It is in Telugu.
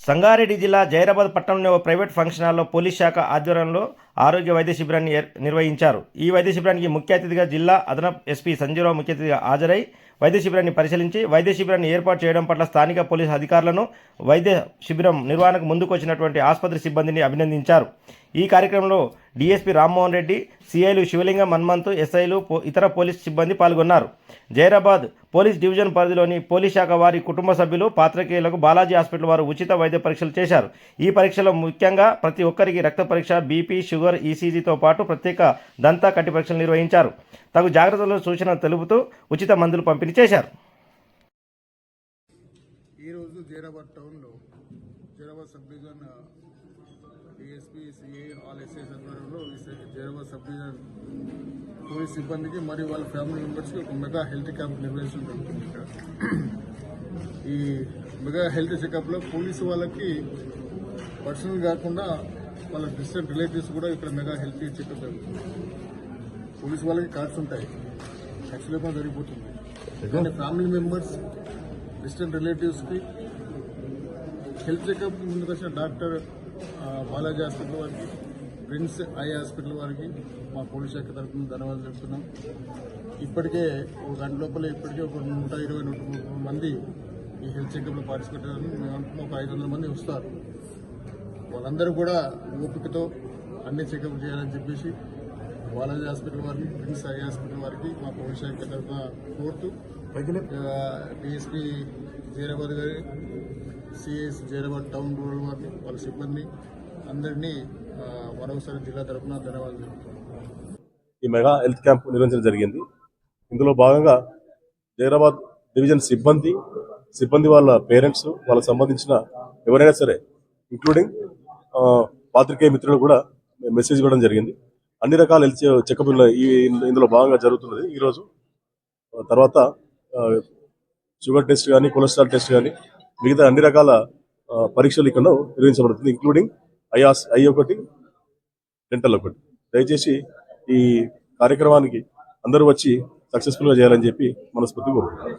సంగారెడ్డి జిల్లా జైరాబాద్ పట్టణంలో ప్రైవేట్ ఫంక్షన్ హాల్లో పోలీస్ శాఖ ఆధ్వర్యంలో ఆరోగ్య వైద్య శిబిరాన్ని నిర్వహించారు. ఈ వైద్య శిబిరానికి ముఖ్య అతిథిగా జిల్లా అదనపు ఎస్పీ సంజీవరావు ముఖ్య అతిథిగా హాజరై వైద్య శిబిరాన్ని పరిశీలించి వైద్య శిబిరాన్ని ఏర్పాటు చేయడం పట్ల స్థానిక పోలీసు అధికారులను వైద్య శిబిరం నిర్వహణకు ముందుకు వచ్చినటువంటి ఆసుపత్రి సిబ్బందిని అభినందించారు. ఈ కార్యక్రమంలో డీఎస్పీ రామ్మోహన్ రెడ్డి సిఐలు శివలింగం మన్మంతు ఎస్ఐలు ఇతర పోలీస్ సిబ్బంది పాల్గొన్నారు. జైరాబాద్ పోలీస్ డివిజన్ పరిధిలోని పోలీస్ శాఖ వారి కుటుంబ సభ్యులు పాత్రికేయులకు బాలాజీ హాస్పిటల్ వారు ఉచిత వైద్య పరీక్షలు చేశారు. ఈ పరీక్షలో ముఖ్యంగా ప్రతి ఒక్కరికి రక్త పరీక్ష బీపీ షుగర్ ఈసీజీతో పాటు ప్రత్యేక దంత కట్టి పరీక్షలు నిర్వహించారు. తగు జాగ్రత్తలు సూచనలు తెలుపుతూ ఉచిత మందులు పంపిణీ చేశారు. ఈరోజు జైరాబాద్ టౌన్లో Zaheerabad sub division DSP CI all SI ఆధ్వర్యంలో ఈ స- జైరాబాద్ సబ్ డివిజన్ పోలీస్ సిబ్బందికి మరియు వాళ్ళ ఫ్యామిలీ మెంబర్స్కి ఒక మెగా హెల్త్ క్యాంప్ నిర్వహించడం జరుగుతుంది ఇక్కడ ఈ మెగా హెల్త్ చెకప్లో పోలీసు వాళ్ళకి పర్సనల్ కాకుండా వాళ్ళ డిస్టెంట్ రిలేటివ్స్ కూడా ఇక్కడ మెగా హెల్త్ చెకప్ జరుగుతుంది పోలీసు వాళ్ళకి కార్డ్స్ ఉంటాయి యాక్చువల్గా జరిగిపోతుంది కానీ ఫ్యామిలీ మెంబర్స్ డిస్టెంట్ రిలేటివ్స్కి హెల్త్ చెకప్ ముందుకు వచ్చిన డాక్టర్ ఆ, బాలాజీ హాస్పిటల్ వారికి ప్రిన్స్ ఐ హాస్పిటల్ వారికి మా పోలీస్ శాఖ తరఫున ధన్యవాదాలు చెప్తున్నాం. ఇప్పటికే ఒక గంట లోపల ఇప్పటికే ఒక నూట ఇరవై నూట ముప్పై మంది ఈ హెల్త్ చెకప్లో పార్టిసిపేట్ మేము అనుకున్న ఒక ఐదు వందల మంది వస్తారు. వాళ్ళందరూ కూడా ఓపికతో అన్ని చెకప్ చేయాలని చెప్పేసి బాలాజీ హాస్పిటల్ వారికి ప్రిన్స్ ఐ హాస్పిటల్ వారికి మా పోలీస్ శాఖ తరఫున కోరుతూ డిఎస్పీ జైరాబాద్ గారి సిఎస్ జైరాబాద్ టౌన్ రూరల్ వారిని వాళ్ళ సిబ్బంది అందరినీ మరొకసారి జిల్లా తరఫున ధన్యవాదాలు ఈ మెగా హెల్త్ క్యాంప్ నిర్వహించడం జరిగింది. ఇందులో భాగంగా జైరాబాద్ డివిజన్ సిబ్బంది సిబ్బంది వాళ్ళ పేరెంట్స్ వాళ్ళకి సంబంధించిన ఎవరైనా సరే ఇంక్లూడింగ్ పాత్రికేయ మిత్రులు కూడా మెసేజ్ ఇవ్వడం జరిగింది. అన్ని రకాల హెల్త్ చెకప్ ఇందులో భాగంగా జరుగుతున్నది. ఈరోజు తర్వాత షుగర్ టెస్ట్ కానీ కొలెస్ట్రాల్ టెస్ట్ కానీ మిగతా అన్ని రకాల పరీక్షలు ఇక్కడ నిర్వహించబడుతుంది ఇంక్లూడింగ్ ఐఆస్ ఐ ఒకటి డెంటల్ ఒకటి. దయచేసి ఈ కార్యక్రమానికి అందరూ వచ్చి సక్సెస్ఫుల్గా చేయాలని చెప్పి మనస్ఫూర్తిగా కోరుకుంటున్నాను.